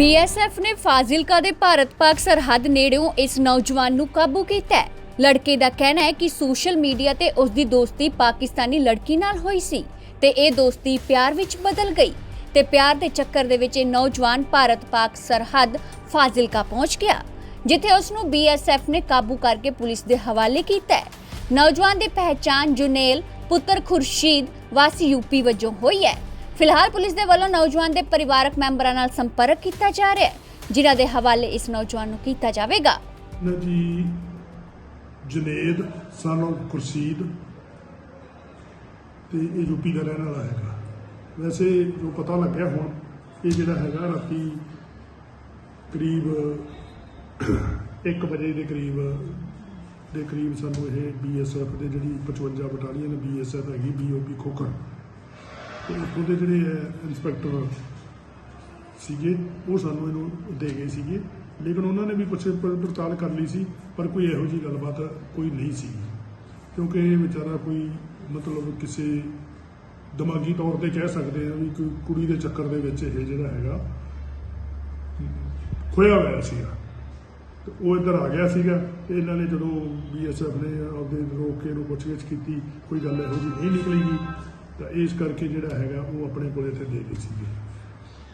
BSF ਨੇ ਫਾਜ਼ਿਲਕਾ ਦੇ ਭਾਰਤ-ਪਾਕ ਸਰਹੱਦ ਨੇੜਿਓਂ ਇਸ ਨੌਜਵਾਨ ਨੂੰ ਕਾਬੂ ਕੀਤਾ ਹੈ। ਲੜਕੇ ਦਾ ਕਹਿਣਾ ਹੈ ਕਿ ਸੋਸ਼ਲ ਮੀਡੀਆ ਤੇ ਉਸ ਦੀ ਦੋਸਤੀ ਪਾਕਿਸਤਾਨੀ ਲੜਕੀ ਨਾਲ ਹੋਈ ਸੀ ਤੇ ਇਹ ਦੋਸਤੀ ਪਿਆਰ ਵਿੱਚ ਬਦਲ ਗਈ ਤੇ ਪਿਆਰ ਦੇ ਚੱਕਰ ਦੇ ਵਿੱਚ ਇਹ ਨੌਜਵਾਨ ਭਾਰਤ-ਪਾਕ ਸਰਹੱਦ ਫਾਜ਼ਿਲਕਾ ਪਹੁੰਚ ਗਿਆ, ਜਿੱਥੇ ਉਸ ਨੂੰ ਬੀਐਸਐਫ ਨੇ ਕਾਬੂ ਕਰਕੇ ਪੁਲਿਸ ਦੇ ਹਵਾਲੇ ਕੀਤਾ ਹੈ। ਨੌਜਵਾਨ ਦੀ ਪਹਿਚਾਣ ਜੁਨੇਲ ਪੁੱਤਰ ਖੁਰਸ਼ੀਦ ਵਾਸੀ ਯੂਪੀ ਵਜੋਂ ਹੋਈ ਹੈ। ਫਿਲਹਾਲ ਪੁਲਿਸ ਦੇ ਵੱਲੋਂ ਨੌਜਵਾਨ ਦੇ ਪਰਿਵਾਰਕ ਮੈਂਬਰਾਂ ਨਾਲ ਸੰਪਰਕ ਕੀਤਾ ਜਾ ਰਿਹਾ ਹੈ, ਜਿਨ੍ਹਾਂ ਦੇ ਹਵਾਲੇ ਇਸ ਨੌਜਵਾਨ ਨੂੰ ਕੀਤਾ ਜਾਵੇਗਾ। ਨਾ ਜਨੇਦ ਸਾਨੋ ਕੁਰਸੀਦ ਤੇ ਇਹ ਯੂਪੀ ਦਾ ਰਹਿਣ ਵਾਲਾ ਹੈਗਾ। ਵੈਸੇ ਜੋ ਪਤਾ ਲੱਗਿਆ ਹੁਣ, ਇਹ ਜਿਹੜਾ ਹੈਗਾ ਰਾਤੀ ਕਰੀਬ 1 ਵਜੇ ਦੇ ਕਰੀਬ ਦੇ ਕਰੀਬ ਸਾਨੂੰ ਇਹ ਬੀਐਸਐਫ ਦੇ ਜਿਹੜੀ 55 ਬਟਾਲੀਅਨ ਬੀਐਸਐਫ ਹੈਗੀ ਬੀਓਪੀ ਖੋਖਰ ਤੇ ਉੱਥੋਂ ਦੇ ਜਿਹੜੇ ਇੰਸਪੈਕਟਰ ਸੀਗੇ, ਉਹ ਸਾਨੂੰ ਇਹਨੂੰ ਦੇ ਗਏ ਸੀਗੇ। ਲੇਕਿਨ ਉਹਨਾਂ ਨੇ ਵੀ ਪੁੱਛ ਪੜਤਾਲ ਕਰ ਲਈ ਸੀ, ਪਰ ਕੋਈ ਇਹੋ ਜਿਹੀ ਗੱਲਬਾਤ ਕੋਈ ਨਹੀਂ ਸੀ। ਕਿਉਂਕਿ ਇਹ ਵਿਚਾਰਾ ਕੋਈ ਮਤਲਬ ਕਿਸੇ ਦਿਮਾਗੀ ਤੌਰ ਤੇ ਕਹਿ ਸਕਦੇ ਆ ਵੀ ਕੋਈ ਕੁੜੀ ਦੇ ਚੱਕਰ ਦੇ ਵਿੱਚ ਇਹ ਜਿਹੜਾ ਹੈਗਾ ਖੋਇਆ ਹੋਇਆ ਸੀਗਾ। ਤੇ ਉਹ ਇੱਧਰ ਆ ਗਿਆ ਸੀਗਾ। ਤੇ ਇਹਨਾਂ ਨੇ ਜਦੋਂ ਬੀਐਸਐਫ ਨੇ ਆਪਦੇ ਰੋਕ ਕੇ ਇਹਨੂੰ ਪੁੱਛਗਿੱਛ ਕੀਤੀ, ਕੋਈ ਗੱਲ ਇਹੋ ਜਿਹੀ ਨਹੀਂ ਨਿਕਲੇਗੀ ਤਾਂ ਇਸ ਕਰਕੇ ਜਿਹੜਾ ਹੈਗਾ ਉਹ ਆਪਣੇ ਕੋਲੇ ਇੱਥੇ ਦੇ ਗਏ ਸੀਗੇ।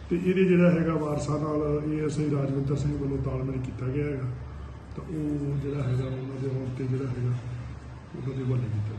ਤੇ ਇਹਦੇ ਜਿਹੜਾ ਹੈਗਾ ਵਾਰਸਾਂ ਨਾਲ ਇਹ ਅਸੀਂ ਰਾਜਵਿੰਦਰ ਸਿੰਘ ਵੱਲੋਂ ਤਾਲਮੇਲ ਕੀਤਾ ਗਿਆ ਹੈਗਾ। ਤਾਂ ਉਹ ਜਿਹੜਾ ਹੈਗਾ ਉਹਨਾਂ ਦੇ ਹੌਲ ਤੇ ਜਿਹੜਾ ਹੈਗਾ, ਉਹਨਾਂ ਦੇ ਵੱਲ ਕੀਤਾ